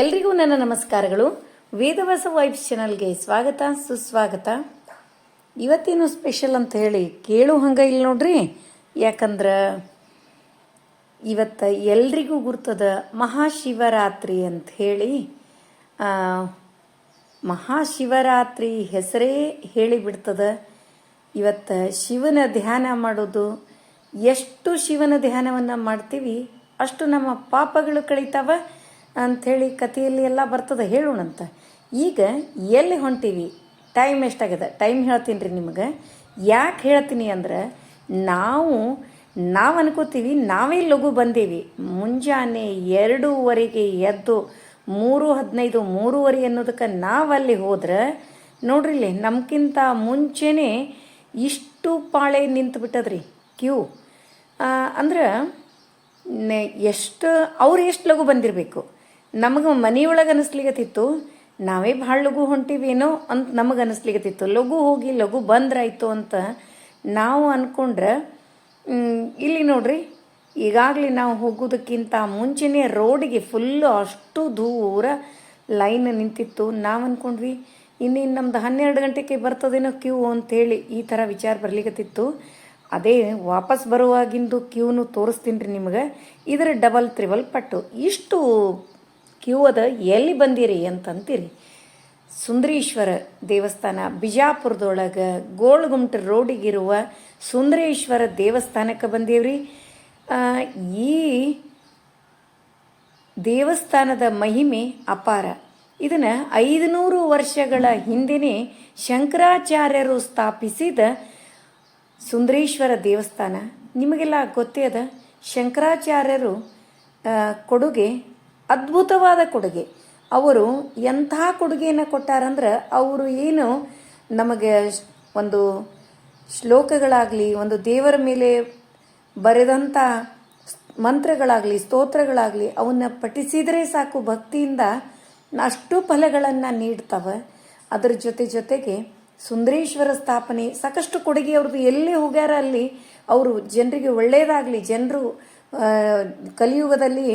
ಎಲ್ರಿಗೂ ನನ್ನ ನಮಸ್ಕಾರಗಳು. ವೇದವಾಸ ವೈಬ್ಸ್ ಚಾನಲ್ಗೆ ಸ್ವಾಗತ, ಸುಸ್ವಾಗತ. ಇವತ್ತೇನು ಸ್ಪೆಷಲ್ ಅಂತ ಹೇಳಿ ಕೇಳು ಹಂಗ ಇಲ್ಲ ನೋಡ್ರಿ. ಯಾಕಂದ್ರೆ ಇವತ್ತು ಎಲ್ರಿಗೂ ಗುರ್ತದ ಮಹಾಶಿವರಾತ್ರಿ ಅಂತ ಹೇಳಿ ಮಹಾಶಿವರಾತ್ರಿ ಹೆಸರೇ ಹೇಳಿಬಿಡ್ತದ. ಇವತ್ತು ಶಿವನ ಧ್ಯಾನ ಮಾಡೋದು, ಎಷ್ಟು ಶಿವನ ಧ್ಯಾನವನ್ನು ಮಾಡ್ತೀವಿ, ಅಷ್ಟು ನಮ್ಮ ಪಾಪಗಳು ಕಳೀತಾವ. ಅಂಥೇಳಿ ಕಥೆಯಲ್ಲಿ ಎಲ್ಲ ಬರ್ತದೆ, ಹೇಳೋಣಂತ. ಈಗ ಎಲ್ಲಿ ಹೊಂಟೀವಿ? ಟೈಮ್ ಎಷ್ಟಾಗಿದೆ ಟೈಮ್ ಹೇಳ್ತೀನಿ ರೀ ನಿಮಗೆ. ಯಾಕೆ ಹೇಳ್ತೀನಿ ಅಂದ್ರೆ, ನಾವು ನಾವು ಅನ್ಕೋತೀವಿ, ನಾವೇ ಲಘು ಬಂದೀವಿ. ಮುಂಜಾನೆ ಎರಡೂವರೆಗೆ ಎದ್ದು ಮೂರು ಹದಿನೈದು, ಮೂರುವರೆ ಅನ್ನೋದಕ್ಕೆ ನಾವಲ್ಲಿ ಹೋದ್ರೆ, ನೋಡ್ರಿ ಇಲ್ಲಿ ಮುಂಚೆನೆ ಇಷ್ಟು ಪಾಳೆ ನಿಂತು ಬಿಟ್ಟದ್ರಿ. ಕ್ಯೂ. ಅಂದ್ರೆ ಎಷ್ಟು, ಅವ್ರು ಎಷ್ಟು ಲಘು ಬಂದಿರಬೇಕು? ನಮಗೆ ಮನೆಯೊಳಗೆ ಅನಿಸ್ಲಿಗತ್ತಿತ್ತು ನಾವೇ ಭಾಳ ಲಘು ಹೊಂಟಿವೇನೋ ಅಂತ ನಮಗೆ ಅನಿಸ್ಲಿಗತ್ತಿತ್ತು ಲಘು ಹೋಗಿ ಲಘು ಬಂದ್ರಾಯ್ತು ಅಂತ ನಾವು ಅಂದ್ಕೊಂಡ್ರೆ ಇಲ್ಲಿ ನೋಡ್ರಿ, ಈಗಾಗಲೇ ನಾವು ಹೋಗೋದಕ್ಕಿಂತ ಮುಂಚೆನೇ ರೋಡಿಗೆ ಫುಲ್ಲು ಅಷ್ಟು ದೂರ ಲೈನ್ ನಿಂತಿತ್ತು. ನಾವು ಅಂದ್ಕೊಂಡ್ವಿ ಇನ್ನೇನು ನಮ್ದು ಹನ್ನೆರಡು ಗಂಟೆಗೆ ಬರ್ತದೇನೋ ಕ್ಯೂ ಅಂತೇಳಿ ಈ ಥರ ವಿಚಾರ ಬರ್ಲಿಕತ್ತಿತ್ತು. ಅದೇ ವಾಪಸ್ ಬರುವಾಗಿಂದು ಕ್ಯೂನು ತೋರಿಸ್ತೀನಿ ರೀ ನಿಮಗೆ. ಇದರ ಡಬಲ್ ತ್ರಿಬಲ್ ಪಟ್ಟು. ಇಷ್ಟು ಕ್ಯೂ ಅದ ಎಲ್ಲಿ ಬಂದಿರಿ ಅಂತಂತೀರಿ? ಸುಂದರೇಶ್ವರ ದೇವಸ್ಥಾನ, ಬಿಜಾಪುರದೊಳಗೆ ಗೋಳ್ಗುಮ್ಟ ರೋಡಿಗಿರುವ ಸುಂದರೇಶ್ವರ ದೇವಸ್ಥಾನಕ್ಕೆ ಬಂದೇವ್ರಿ? ಈ ದೇವಸ್ಥಾನದ ಮಹಿಮೆ ಅಪಾರ. ಇದನ್ನು ಐದುನೂರು ವರ್ಷಗಳ ಹಿಂದೆಯೇ ಶಂಕರಾಚಾರ್ಯರು ಸ್ಥಾಪಿಸಿದ ಸುಂದರೇಶ್ವರ ದೇವಸ್ಥಾನ. ನಿಮಗೆಲ್ಲ ಗೊತ್ತೇ ಅದ? ಶಂಕರಾಚಾರ್ಯರು ಕೊಡುಗೆ ಅದ್ಭುತವಾದ ಕೊಡುಗೆ. ಅವರು ಎಂಥ ಕೊಡುಗೆಯನ್ನು ಕೊಟ್ಟಾರಂದ್ರೆ ಅವರು ಏನು ನಮಗೆ ಒಂದು ಶ್ಲೋಕಗಳಾಗಲಿ, ಒಂದು ದೇವರ ಮೇಲೆ ಬರೆದಂಥ ಮಂತ್ರಗಳಾಗಲಿ, ಸ್ತೋತ್ರಗಳಾಗಲಿ ಅವನ್ನ ಪಠಿಸಿದರೆ ಸಾಕು. ಭಕ್ತಿಯಿಂದ ಅಷ್ಟು ಫಲಗಳನ್ನು ನೀಡ್ತವೆ. ಅದರ ಜೊತೆ ಜೊತೆಗೆ ಸುಂದರೇಶ್ವರ ಸ್ಥಾಪನೆ, ಸಾಕಷ್ಟು ಕೊಡುಗೆ ಅವ್ರದ್ದು ಎಲ್ಲಿ ಹೋಗ್ಯಾರ ಅಲ್ಲಿ. ಅವರು ಜನರಿಗೆ ಒಳ್ಳೆಯದಾಗಲಿ ಜನರು ಕಲಿಯುಗದಲ್ಲಿ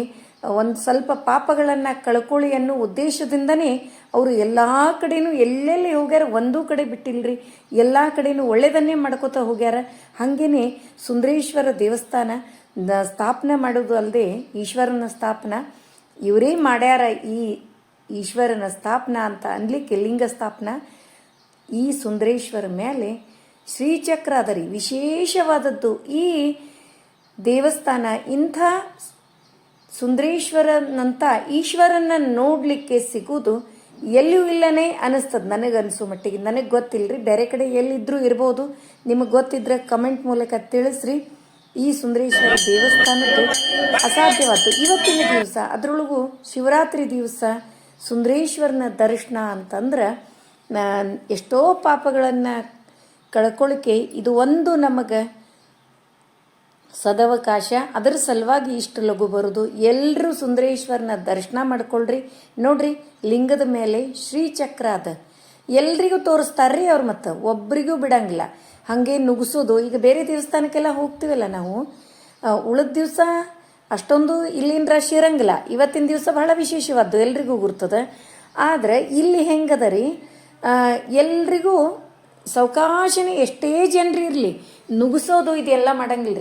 ಒಂದು ಸ್ವಲ್ಪ ಪಾಪಗಳನ್ನು ಕಳ್ಕೊಳ್ಳಿ ಅನ್ನೋ ಉದ್ದೇಶದಿಂದನೇ ಅವರು ಎಲ್ಲ ಕಡೆನೂ ಎಲ್ಲೆಲ್ಲಿ ಹೋಗ್ಯಾರ? ಒಂದೂ ಕಡೆ ಬಿಟ್ಟಿಲ್ರಿ. ಎಲ್ಲ ಕಡೆನೂ ಒಳ್ಳೆಯದನ್ನೇ ಮಾಡ್ಕೋತಾ ಹೋಗ್ಯಾರ. ಹಾಗೇನೆ ಸುಂದರೇಶ್ವರ ದೇವಸ್ಥಾನ ಸ್ಥಾಪನೆ ಮಾಡೋದು ಅಲ್ಲದೆ ಈಶ್ವರನ ಸ್ಥಾಪನ. ಇವರೇ ಮಾಡ್ಯಾರ ಈ ಈಶ್ವರನ ಸ್ಥಾಪನ ಅಂತ ಅನ್ಲಿಕ್ಕೆ ಲಿಂಗ ಸ್ಥಾಪನ. ಈ ಸುಂದರೇಶ್ವರ ಮೇಲೆ ಶ್ರೀಚಕ್ರ ಅದ ರೀ ವಿಶೇಷವಾದದ್ದು ಈ ದೇವಸ್ಥಾನ ಇಂಥ ಸುಂದರೇಶ್ವರನಂತ ಈಶ್ವರನ ನೋಡಲಿಕ್ಕೆ ಸಿಗುವುದು ಎಲ್ಲಿಯೂ ಇಲ್ಲನೇ ಅನಿಸ್ತದ ಅನಿಸೋ ಮಟ್ಟಿಗೆ. ನನಗೆ ಗೊತ್ತಿಲ್ಲರಿ ಬೇರೆ ಕಡೆ ಎಲ್ಲಿದ್ರೂ ಇರ್ಬೋದು. ನಿಮಗೆ ಗೊತ್ತಿದ್ರೆ ಕಮೆಂಟ್ ಮೂಲಕ ತಿಳಿಸ್ರಿ. ಈ ಸುಂದರೇಶ್ವರ ದೇವಸ್ಥಾನದ್ದು ಅಸಾಧ್ಯವಾದ್ದು. ಇವತ್ತಿನ ದಿವಸ, ಅದರೊಳಗೂ ಶಿವರಾತ್ರಿ ದಿವಸ ಸುಂದರೇಶ್ವರನ ದರ್ಶನ ಅಂತಂದ್ರೆ ಎಷ್ಟೋ ಪಾಪಗಳನ್ನು ಕಳ್ಕೊಳ್ಳಿಕ್ಕೆ ಇದು ಒಂದು ನಮಗೆ ಸದವಕಾಶ. ಅದರ ಸಲುವಾಗಿ ಇಷ್ಟು ಲಘು ಬರೋದು. ಎಲ್ಲರೂ ಸುಂದರೇಶ್ವರನ ದರ್ಶನ ಮಾಡ್ಕೊಳ್ರಿ. ನೋಡ್ರಿ, ಲಿಂಗದ ಮೇಲೆ ಶ್ರೀಚಕ್ರ ಅದ. ಎಲ್ರಿಗೂ ತೋರಿಸ್ತಾರ್ರಿ ಅವ್ರು ಮತ್ತು. ಒಬ್ರಿಗೂ ಬಿಡಂಗಿಲ್ಲ. ಹಾಗೆ ನುಗ್ಸೋದು. ಈಗ ಬೇರೆ ದೇವಸ್ಥಾನಕ್ಕೆಲ್ಲ ಹೋಗ್ತೀವಲ್ಲ ನಾವು? ಉಳಿದ ದಿವಸ ಅಷ್ಟೊಂದು ಇಲ್ಲಿನ ರಾಶಿ ಇರಂಗಿಲ್ಲ. ಇವತ್ತಿನ ದಿವಸ ಬಹಳ ವಿಶೇಷವಾದ್ದು. ಎಲ್ರಿಗೂ ಗುರ್ತದೆ. ಆದರೆ ಇಲ್ಲಿ ಹೆಂಗದ ರೀ ಎಲ್ರಿಗೂ ಸಾವಕಾಶನೇ ಎಷ್ಟೇ ಜನರು ಇರಲಿ. ನುಗ್ಸೋದು ಇದೆಲ್ಲ ಮಾಡಂಗಿಲ್ಲ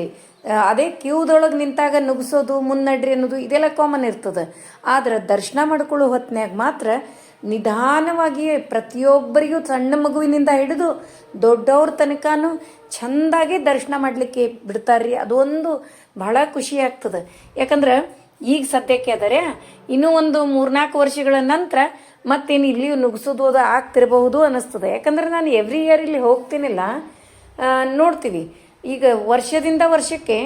ಅದೇ ಕ್ಯೂದೊಳಗೆ ನಿಂತಾಗ ನುಗ್ಸೋದು, ಮುನ್ನಡ್ರಿ ಅನ್ನೋದು ಇದೆಲ್ಲ ಕಾಮನ್ ಇರ್ತದೆ. ಆದ್ರೆ ದರ್ಶನ ಮಾಡ್ಕೊಳ್ಳೋ ಹೊತ್ನ್ಯಾಗ ಮಾತ್ರ ನಿಧಾನವಾಗಿ ಪ್ರತಿಯೊಬ್ಬರಿಗೂ ಸಣ್ಣ ಮಗುವಿನಿಂದ ಹಿಡಿದು ದೊಡ್ಡವ್ರ ತನಕನೂ ಚೆಂದಾಗಿ ದರ್ಶನ ಮಾಡಲಿಕ್ಕೆ ಬಿಡ್ತಾರ್ರಿ. ಅದೊಂದು ಬಹಳ ಖುಷಿ ಆಗ್ತದೆ. ಯಾಕಂದ್ರೆ ಈಗ ಸದ್ಯಕ್ಕೆ ಆದರೆ ಇನ್ನೂ ಒಂದು ಮೂರ್ನಾಲ್ಕು ವರ್ಷಗಳ ನಂತರ ಮತ್ತೇನು ಇಲ್ಲಿಯೂ ನುಗ್ಸೋದು ಅದು ಆಗ್ತಿರಬಹುದು ಅನ್ನಿಸ್ತದೆ. ಯಾಕಂದ್ರೆ ನಾನು ಎವ್ರಿ ಇಯರ್ ಇಲ್ಲಿ ಹೋಗ್ತೀನಿಲ್ಲ. ನೋಡ್ತೀವಿ. ಈಗ ವರ್ಷದಿಂದ ವರ್ಷಕ್ಕೆ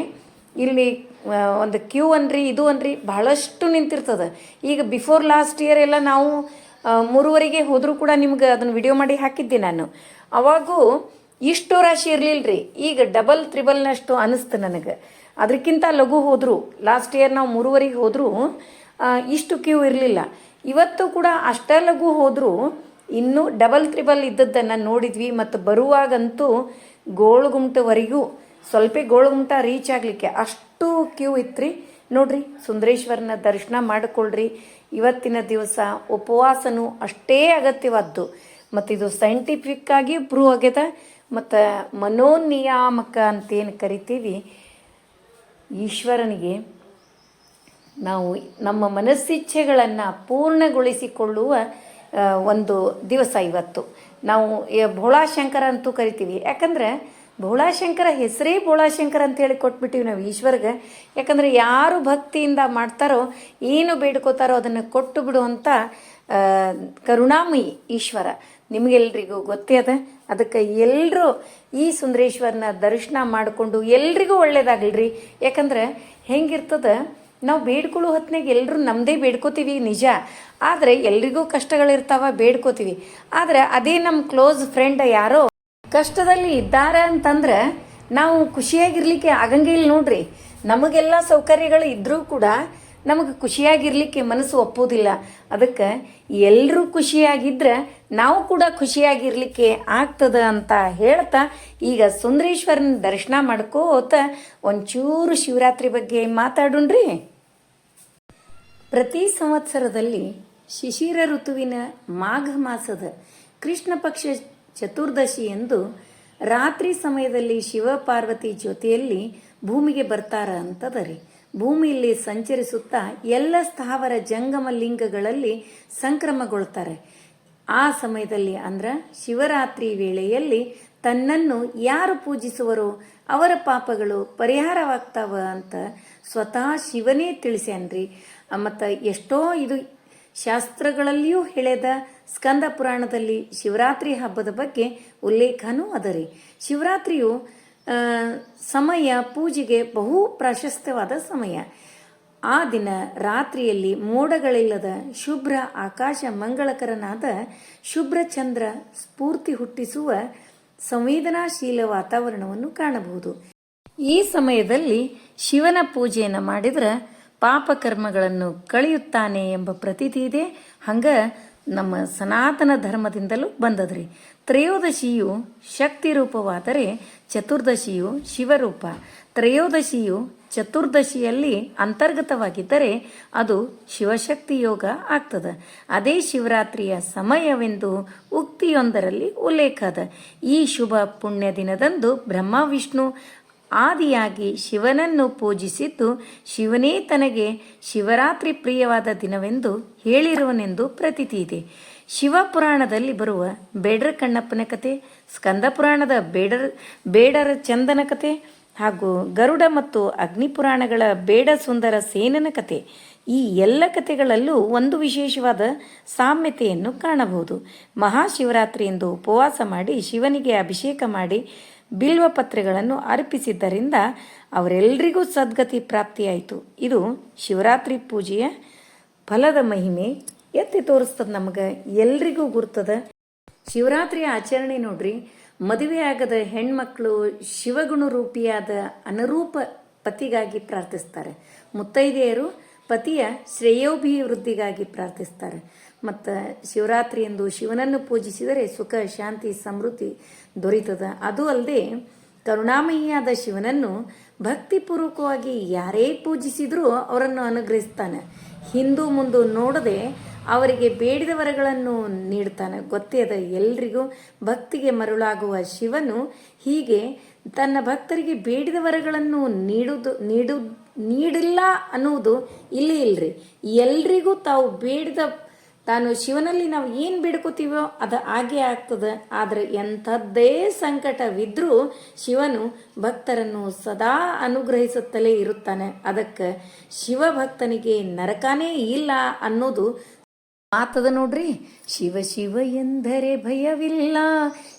ಇಲ್ಲಿ ಒಂದು ಕ್ಯೂ ಅನ್ರಿ, ಇದು ಅನ್ರಿ ಬಹಳಷ್ಟು ನಿಂತಿರ್ತದೆ. ಈಗ ಬಿಫೋರ್ ಲಾಸ್ಟ್ ಇಯರ್ ಎಲ್ಲ ನಾವು ಮೂರುವರೆಗೆ ಹೋದರೂ ಕೂಡ ನಿಮ್ಗೆ ಅದನ್ನು ವಿಡಿಯೋ ಮಾಡಿ ಹಾಕಿದ್ದೆ ನಾನು. ಅವಾಗೂ ಇಷ್ಟು ರಾಶಿ ಇರಲಿಲ್ಲ ರೀ ಈಗ ಡಬಲ್ ತ್ರಿಬಲ್ನಷ್ಟು ಅನ್ನಿಸ್ತು ನನಗೆ. ಅದಕ್ಕಿಂತ ಲಘು ಹೋದರು. ಲಾಸ್ಟ್ ಇಯರ್ ನಾವು ಮೂರುವರೆಗೆ ಹೋದರೂ ಇಷ್ಟು ಕ್ಯೂ ಇರಲಿಲ್ಲ. ಇವತ್ತು ಕೂಡ ಅಷ್ಟೇ ಲಘು ಹೋದರೂ, ಇನ್ನೂ ಡಬಲ್ ತ್ರಿಬಲ್ ಇದ್ದದ್ದನ್ನು ನೋಡಿದ್ವಿ. ಮತ್ತು ಬರುವಾಗಂತೂ ಗೋಳುಗುಮ್ಟವರೆಗೂ ಸ್ವಲ್ಪ ಗೋಳುಗುಮ್ಟ ರೀಚ್ ಆಗಲಿಕ್ಕೆ ಅಷ್ಟು ಕ್ಯೂ ಇತ್ತು ನೋಡ್ರಿ, ಸುಂದರೇಶ್ವರನ ದರ್ಶನ ಮಾಡಿಕೊಳ್ಳ್ರಿ ಇವತ್ತಿನ ದಿವಸ ಉಪವಾಸನೂ ಅಷ್ಟೇ ಅಗತ್ಯವಾದ್ದು. ಮತ್ತು ಇದು ಸೈಂಟಿಫಿಕ್ ಆಗಿ ಪ್ರೂವ್ ಆಗ್ಯದ ಮತ್ತು ಮನೋನಿಯಾಮಕ ಅಂತೇನು ಕರಿತೀವಿ. ಈಶ್ವರನಿಗೆ ನಾವು ನಮ್ಮ ಮನಸ್ಸಿಚ್ಛೆಗಳನ್ನು ಪೂರ್ಣಗೊಳಿಸಿಕೊಳ್ಳುವ ಒಂದು ದಿವಸ ಇವತ್ತು. ನಾವು ಭೋಳಾಶಂಕರ ಅಂತೂ ಕರಿತೀವಿ. ಯಾಕಂದ್ರೆ ಭೋಳಾಶಂಕರ ಹೆಸರೇ ಭೋಳಾಶಂಕರ ಅಂತ ಹೇಳಿ ಕೊಟ್ಬಿಟ್ಟಿವಿ ನಾವು ಈಶ್ವರ್ಗೆ. ಯಾಕಂದ್ರೆ ಯಾರು ಭಕ್ತಿಯಿಂದ ಮಾಡ್ತಾರೋ, ಏನು ಬೇಡ್ಕೋತಾರೋ ಅದನ್ನು ಕೊಟ್ಟು ಬಿಡುವಂಥ ಕರುಣಾಮಯಿ ಈಶ್ವರ. ನಿಮಗೆಲ್ರಿಗೂ ಗೊತ್ತೇ ಅದ. ಅದಕ್ಕೆ ಎಲ್ಲರೂ ಈ ಸುಂದರೇಶ್ವರನ ದರ್ಶನ ಮಾಡಿಕೊಂಡು ಎಲ್ರಿಗೂ ಒಳ್ಳೇದಾಗಲ್ರಿ ಯಾಕಂದ್ರೆ ಹೆಂಗಿರ್ತದ ನಾವು ಬೇಡ್ಕೊಳ್ಳೋ ಹೊತ್ತಿನಾಗ ಎಲ್ಲರೂ ನಮ್ಮದೇ ಬೇಡ್ಕೋತೀವಿ ನಿಜ. ಆದರೆ ಎಲ್ರಿಗೂ ಕಷ್ಟಗಳಿರ್ತಾವ, ಬೇಡ್ಕೋತೀವಿ. ಆದರೆ ಅದೇ ನಮ್ಮ ಕ್ಲೋಸ್ ಫ್ರೆಂಡ್ ಯಾರೋ, ಕಷ್ಟದಲ್ಲಿ ಇದ್ದಾರೆ ಅಂತಂದ್ರೆ ನಾವು ಖುಷಿಯಾಗಿರ್ಲಿಕ್ಕೆ ಆಗಂಗಿಲ್ಲ ನೋಡ್ರಿ. ನಮಗೆಲ್ಲ ಸೌಕರ್ಯಗಳು ಇದ್ರೂ ಕೂಡ ನಮಗೆ ಖುಷಿಯಾಗಿರಲಿಕ್ಕೆ ಮನಸ್ಸು ಒಪ್ಪೋದಿಲ್ಲ ಅದಕ್ಕೆ ಎಲ್ಲರೂ ಖುಷಿಯಾಗಿದ್ರೆ ನಾವು ಕೂಡ ಖುಷಿಯಾಗಿರಲಿಕ್ಕೆ ಆಗ್ತದ ಅಂತ ಹೇಳ್ತಾ ಈಗ ಸುಂದರೇಶ್ವರನ ದರ್ಶನ ಮಾಡ್ಕೋತ ಒಂಚೂರು ಶಿವರಾತ್ರಿ ಬಗ್ಗೆ ಮಾತಾಡೋಣ್ರಿ. ಪ್ರತಿ ಸಂವತ್ಸರದಲ್ಲಿ ಶಿಶಿರ ಋತುವಿನ ಮಾಘ ಮಾಸದ ಕೃಷ್ಣ ಪಕ್ಷ ಚತುರ್ದಶಿ ಎಂದು ರಾತ್ರಿ ಸಮಯದಲ್ಲಿ ಶಿವ ಪಾರ್ವತಿ ಜೊತೆಯಲ್ಲಿ ಭೂಮಿಗೆ ಬರ್ತಾರ ಅಂತದ ರೀ ಭೂಮಿಯಲ್ಲಿ ಸಂಚರಿಸುತ್ತಾ ಎಲ್ಲ ಸ್ಥಾವರ ಜಂಗಮ ಲಿಂಗಗಳಲ್ಲಿ ಸಂಕ್ರಮಗೊಳ್ತಾರೆ. ಆ ಸಮಯದಲ್ಲಿ ಅಂದ್ರ ಶಿವರಾತ್ರಿ ವೇಳೆಯಲ್ಲಿ ತನ್ನನ್ನು ಯಾರು ಪೂಜಿಸುವರೋ ಅವರ ಪಾಪಗಳು ಪರಿಹಾರವಾಗ್ತಾವ ಅಂತ ಸ್ವತಃ ಶಿವನೇ ತಿಳಿಸ್ಯಾನ್ರಿ. ಮತ್ತು ಎಷ್ಟೋ ಇದು ಶಾಸ್ತ್ರಗಳಲ್ಲಿಯೂ ಹೇಳಿದ ಸ್ಕಂದ ಪುರಾಣದಲ್ಲಿ ಶಿವರಾತ್ರಿ ಹಬ್ಬದ ಬಗ್ಗೆ ಉಲ್ಲೇಖನೂ ಅದರಿ. ಶಿವರಾತ್ರಿಯು ಸಮಯ ಪೂಜೆಗೆ ಬಹು ಪ್ರಾಶಸ್ತ್ಯವಾದ ಸಮಯ. ಆ ದಿನ ರಾತ್ರಿಯಲ್ಲಿ ಮೋಡಗಳಿಲ್ಲದ ಶುಭ್ರ ಆಕಾಶ ಮಂಗಳಕರನಾದ ಶುಭ್ರ ಚಂದ್ರ ಸ್ಫೂರ್ತಿ ಹುಟ್ಟಿಸುವ ಸಂವೇದನಾಶೀಲ ವಾತಾವರಣವನ್ನು ಕಾಣಬಹುದು. ಈ ಸಮಯದಲ್ಲಿ ಶಿವನ ಪೂಜೆಯನ್ನು ಮಾಡಿದ್ರೆ ಪಾಪಕರ್ಮಗಳನ್ನು ಕಳೆಯುತ್ತಾನೆ ಎಂಬ ಪ್ರತೀತಿ ಇದೆ. ಹಂಗ ನಮ್ಮ ಸನಾತನ ಧರ್ಮದಿಂದಲೂ ಬಂದದ್ರಿ. ತ್ರಯೋದಶಿಯು ಶಕ್ತಿ ರೂಪವಾದರೆ ಚತುರ್ದಶಿಯು ಶಿವರೂಪ. ತ್ರಯೋದಶಿಯು ಚತುರ್ದಶಿಯಲ್ಲಿ ಅಂತರ್ಗತವಾಗಿದ್ದರೆ ಅದು ಶಿವಶಕ್ತಿ ಯೋಗ ಆಗ್ತದ. ಅದೇ ಶಿವರಾತ್ರಿಯ ಸಮಯವೆಂದು ಉಕ್ತಿಯೊಂದರಲ್ಲಿ ಉಲ್ಲೇಖದ ಈ ಶುಭ ಪುಣ್ಯ ದಿನದಂದು ಬ್ರಹ್ಮ, ವಿಷ್ಣು ಆದಿಯಾಗಿ ಶಿವನನ್ನು ಪೂಜಿಸಿದ್ದು ಶಿವನೇ ತನಗೆ ಶಿವರಾತ್ರಿ ಪ್ರಿಯವಾದ ದಿನವೆಂದು ಹೇಳಿರುವನೆಂದು ಪ್ರತೀತಿ ಇದೆ ಶಿವಪುರಾಣದಲ್ಲಿ ಬರುವ ಬೇಡರ ಕಣ್ಣಪ್ಪನ ಕತೆ ಸ್ಕಂದ ಪುರಾಣದ ಬೇಡರ ಬೇಡರ ಚಂದನ ಕತೆ ಹಾಗೂ ಗರುಡ ಮತ್ತು ಅಗ್ನಿಪುರಾಣಗಳ ಬೇಡ ಸುಂದರ ಸೇನನ ಕತೆ ಈ ಎಲ್ಲ ಕಥೆಗಳಲ್ಲೂ ಒಂದು ವಿಶೇಷವಾದ ಸಾಮ್ಯತೆಯನ್ನು ಕಾಣಬಹುದು. ಮಹಾಶಿವರಾತ್ರಿಯಂದು ಉಪವಾಸ ಮಾಡಿ ಶಿವನಿಗೆ ಅಭಿಷೇಕ ಮಾಡಿ ಬಿಲ್ವ ಪತ್ರೆಗಳನ್ನು ಅರ್ಪಿಸಿದ್ದರಿಂದ ಅವರೆಲ್ಲರಿಗೂ ಸದ್ಗತಿ ಪ್ರಾಪ್ತಿಯಾಯಿತು. ಇದು ಶಿವರಾತ್ರಿ ಪೂಜೆಯ ಫಲದ ಮಹಿಮೆ ಎತ್ತಿ ತೋರಿಸ್ತದ ನಮಗೆ. ಎಲ್ರಿಗೂ ಗುರ್ತದ. ಶಿವರಾತ್ರಿಯ ಆಚರಣೆ ನೋಡ್ರಿ, ಮದುವೆ ಆಗದ ಹೆಣ್ಮಕ್ಳು ಶಿವಗುಣ ರೂಪಿಯಾದ ಅನುರೂಪ ಪತಿಗಾಗಿ ಪ್ರಾರ್ಥಿಸ್ತಾರೆ. ಮುತ್ತೈದೆಯರು ಪತಿಯ ಶ್ರೇಯೋಭಿವೃದ್ಧಿಗಾಗಿ ಪ್ರಾರ್ಥಿಸ್ತಾರೆ. ಮತ್ತು ಶಿವರಾತ್ರಿ ಎಂದು ಶಿವನನ್ನು ಪೂಜಿಸಿದರೆ ಸುಖ, ಶಾಂತಿ, ಸಮೃದ್ಧಿ ದೊರೀತದ ಅದು ಅಲ್ಲದೆ ಕರುಣಾಮಯಿಯಾದ ಶಿವನನ್ನು ಭಕ್ತಿಪೂರ್ವಕವಾಗಿ ಯಾರೇ ಪೂಜಿಸಿದರೂ ಅವರನ್ನು ಅನುಗ್ರಹಿಸ್ತಾನೆ. ಹಿಂದೂ ಮುಂದು ನೋಡದೆ ಅವರಿಗೆ ಬೇಡಿದ ವರಗಳನ್ನು ನೀಡ್ತಾನೆ. ಗೊತ್ತೇ ಅದ ಎಲ್ರಿಗೂ ಭಕ್ತಿಗೆ ಮರುಳಾಗುವ ಶಿವನು ಹೀಗೆ ತನ್ನ ಭಕ್ತರಿಗೆ ಬೇಡಿದ ವರಗಳನ್ನು ನೀಡುವುದು ನೀಡು ನೀಡಿಲ್ಲ ಅನ್ನುವುದು ಇಲ್ಲಿ ಇಲ್ರಿ. ಎಲ್ರಿಗೂ ತಾವು ಬೇಡಿದ ತಾನು ಶಿವನಲ್ಲಿ ನಾವು ಏನು ಬಿಡ್ಕೋತೀವೋ ಅದು ಹಾಗೆ ಆಗ್ತದೆ. ಆದರೆ ಎಂಥದ್ದೇ ಸಂಕಟವಿದ್ರೂ ಶಿವನು ಭಕ್ತರನ್ನು ಸದಾ ಅನುಗ್ರಹಿಸುತ್ತಲೇ ಇರುತ್ತಾನೆ. ಅದಕ್ಕೆ ಶಿವಭಕ್ತನಿಗೆ ನರಕನೇ ಇಲ್ಲ ಅನ್ನೋದು ಮಾತದ ನೋಡ್ರಿ. ಶಿವ ಶಿವ ಎಂದರೆ ಭಯವಿಲ್ಲ.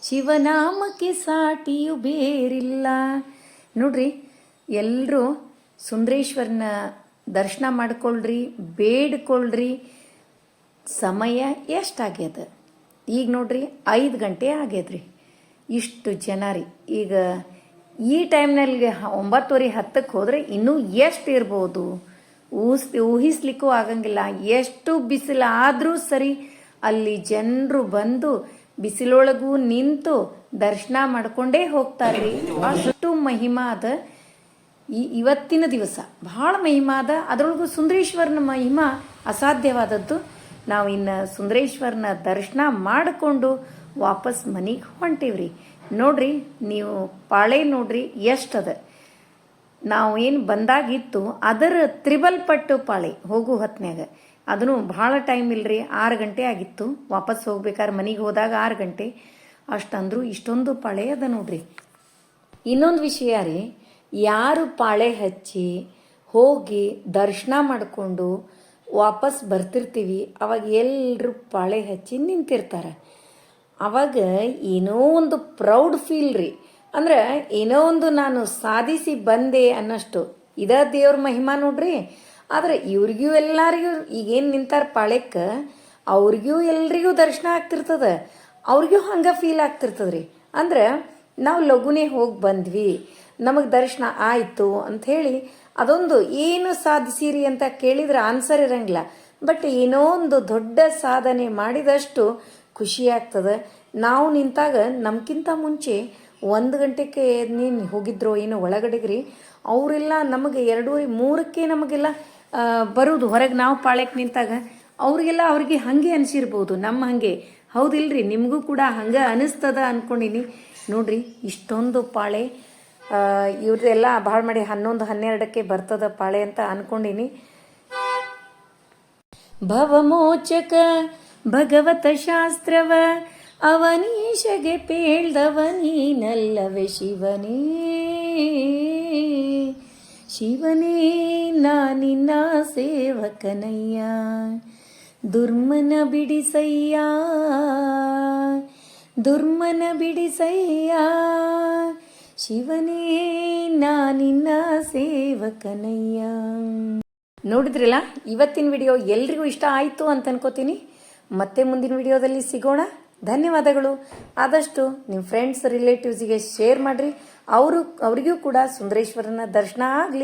ಶಿವನಾಮಕ್ಕೆ ಸಾಟಿಯು ಬೇರಿಲ್ಲ. ನೋಡ್ರಿ ಎಲ್ಲರೂ ಸುಂದರೇಶ್ವರನ ದರ್ಶನ ಮಾಡ್ಕೊಳ್ರಿ, ಬೇಡ್ಕೊಳ್ರಿ. ಸಮಯ ಎಷ್ಟಾಗ್ಯದ? ಈಗ ನೋಡ್ರಿ, ಐದು ಗಂಟೆ ಆಗ್ಯದ್ರಿ. ಇಷ್ಟು ಜನ ರೀ. ಈಗ ಈ ಟೈಮ್ನಲ್ಲಿ ಒಂಬತ್ತುವರೆ ಹತ್ತಕ್ಕೆ ಹೋದರೆ ಇನ್ನೂ ಎಷ್ಟು ಇರ್ಬೋದು? ಊಹಿಸ್ ಊಹಿಸ್ಲಿಕ್ಕೂ ಆಗಂಗಿಲ್ಲ. ಎಷ್ಟು ಬಿಸಿಲು ಆದರೂ ಸರಿ ಅಲ್ಲಿ ಜನರು ಬಂದು ಬಿಸಿಲೊಳಗೂ ನಿಂತು ದರ್ಶನ ಮಾಡ್ಕೊಂಡೇ ಹೋಗ್ತಾರೆ ಅಷ್ಟು ಮಹಿಮಾ ಅದ ಈ ಇವತ್ತಿನ ದಿವಸ. ಬಹಳ ಮಹಿಮಾದ, ಅದರೊಳಗೂ ಸುಂದರೇಶ್ವರನ ಮಹಿಮಾ ಅಸಾಧ್ಯವಾದದ್ದು. ನಾವು ಇನ್ನು ಸುಂದರೇಶ್ವರನ ದರ್ಶನ ಮಾಡಿಕೊಂಡು ವಾಪಸ್ ಮನೆಗೆ ಹೊಂಟೀವ್ರಿ. ನೋಡ್ರಿ, ನೀವು ಪಾಳೆ ನೋಡ್ರಿ ಎಷ್ಟದ. ನಾವು ಏನು ಬಂದಾಗಿತ್ತು, ಅದರ ತ್ರಿಬಲ್ ಪಟ್ಟು ಪಾಳೆ ಹೋಗು ಹೊತ್ನ್ಯಾಗ. ಅದನ್ನು ಭಾಳ ಟೈಮ್ ಇಲ್ರಿ, ಆರು ಗಂಟೆ ಆಗಿತ್ತು. ವಾಪಸ್ ಹೋಗ್ಬೇಕಾದ್ರೆ ಮನೆಗೆ ಹೋದಾಗ ಆರು ಗಂಟೆ. ಅಷ್ಟಂದ್ರು ಇಷ್ಟೊಂದು ಪಾಳೆ ಅದ ನೋಡ್ರಿ. ಇನ್ನೊಂದು ವಿಷಯ ರೀ, ಯಾರು ಪಾಳೆ ಹಚ್ಚಿ ಹೋಗಿ ದರ್ಶನ ಮಾಡಿಕೊಂಡು ವಾಪಸ್ ಬರ್ತಿರ್ತೀವಿ. ಅವಾಗ ಎಲ್ಲರೂ ಪಾಳೆ ಹಚ್ಚಿ ನಿಂತಿರ್ತಾರೆ. ಅವಾಗ ಏನೋ ಒಂದು ಪ್ರೌಡ್ ಫೀಲ್ ರೀ. ಅಂದ್ರೆ ಏನೋ ಒಂದು ನಾನು ಸಾಧಿಸಿ ಬಂದೆ ಅನ್ನಷ್ಟು. ಇದ ದೇವ್ರ ಮಹಿಮಾ ನೋಡ್ರಿ. ಆದ್ರೆ ಇವ್ರಿಗೂ ಎಲ್ಲರಿಗೂ ಈಗೇನು ನಿಂತಾರ ಪಾಳ್ಯಕ್ಕೆ ಅವ್ರಿಗೂ ಎಲ್ರಿಗೂ ದರ್ಶನ ಆಗ್ತಿರ್ತದ. ಅವ್ರಿಗೂ ಹಂಗೆ ಫೀಲ್ ಆಗ್ತಿರ್ತದ್ರಿ. ಅಂದ್ರೆ ನಾವು ಲಘುನೇ ಹೋಗಿ ಬಂದ್ವಿ. ನಮಗೆ ದರ್ಶನ ಆಯಿತು ಅಂಥೇಳಿ ಅದೊಂದು ಏನು ಸಾಧಿಸಿರಿ ಅಂತ ಕೇಳಿದ್ರೆ ಆನ್ಸರ್ ಇರಂಗಿಲ್ಲ. ಬಟ್ ಏನೋ ಒಂದು ದೊಡ್ಡ ಸಾಧನೆ ಮಾಡಿದಷ್ಟು ಖುಷಿ ಆಗ್ತದೆ. ನಾವು ನಿಂತಾಗ ನಮಗಿಂತ ಮುಂಚೆ ಒಂದು ಗಂಟೆಗೆ ನೀನು ಹೋಗಿದ್ರು ಏನೋ ಒಳಗಡೆಗ್ರಿ, ಅವರೆಲ್ಲ ನಮಗೆ ಎರಡೂವರೆ ಮೂರಕ್ಕೆ ನಮಗೆಲ್ಲ ಬರೋದು. ಹೊರಗೆ ನಾವು ಪಾಳ್ಯಕ್ಕೆ ನಿಂತಾಗ ಅವರಿಗೆಲ್ಲ ಅವ್ರಿಗೆ ಹಾಗೆ ಅನಿಸಿರ್ಬೋದು. ನಮ್ಮ ಹಾಗೆ. ಹೌದಿಲ್ರಿ? ನಿಮಗೂ ಕೂಡ ಹಂಗೆ ಅನಿಸ್ತದ ಅನ್ಕೊಂಡಿನಿ. ನೋಡ್ರಿ, ಇಷ್ಟೊಂದು ಪಾಳೆ. ಇವ್ರದ್ದೆಲ್ಲ ಭಾಳ ಮಾಡಿ ಹನ್ನೊಂದು, ಹನ್ನೆರಡಕ್ಕೆ ಬರ್ತದ ಪಾಳೆ ಅಂತ ಅನ್ಕೊಂಡಿನಿ. ಭವಮೋಚಕ ಭಗವತ ಶಾಸ್ತ್ರವ, ಅವನೀಶಗೆ ಪೇಳ್ದವ ನೀನಲ್ಲವೇ ಶಿವನೇ. ಶಿವನೇ ನಾನಿನ್ನ ಸೇವಕನಯ್ಯ, ದುರ್ಮನ ಬಿಡಿಸಯ್ಯ ದುರ್ಮನ ಬಿಡಿಸಯ್ಯ. ಶಿವನೇ ನಾನಿನ್ನ ಸೇವಕನಯ್ಯ. ನೋಡಿದ್ರಲ್ಲ? ಇವತ್ತಿನ ವಿಡಿಯೋ ಎಲ್ರಿಗೂ ಇಷ್ಟ ಆಯಿತು ಅಂತ ಅನ್ಕೋತೀನಿ. ಮತ್ತೆ ಮುಂದಿನ ವಿಡಿಯೋದಲ್ಲಿ ಸಿಗೋಣ. ಧನ್ಯವಾದಗಳು. ಆದಷ್ಟು ನಿಮ್ಮ ಫ್ರೆಂಡ್ಸ್ ರಿಲೇಟಿವ್ಸಿಗೆ ಶೇರ್ ಮಾಡಿರಿ. ಅವರು, ಅವರಿಗೂ ಕೂಡ ಸುಂದರೇಶ್ವರನ ದರ್ಶನ ಆಗಲಿ.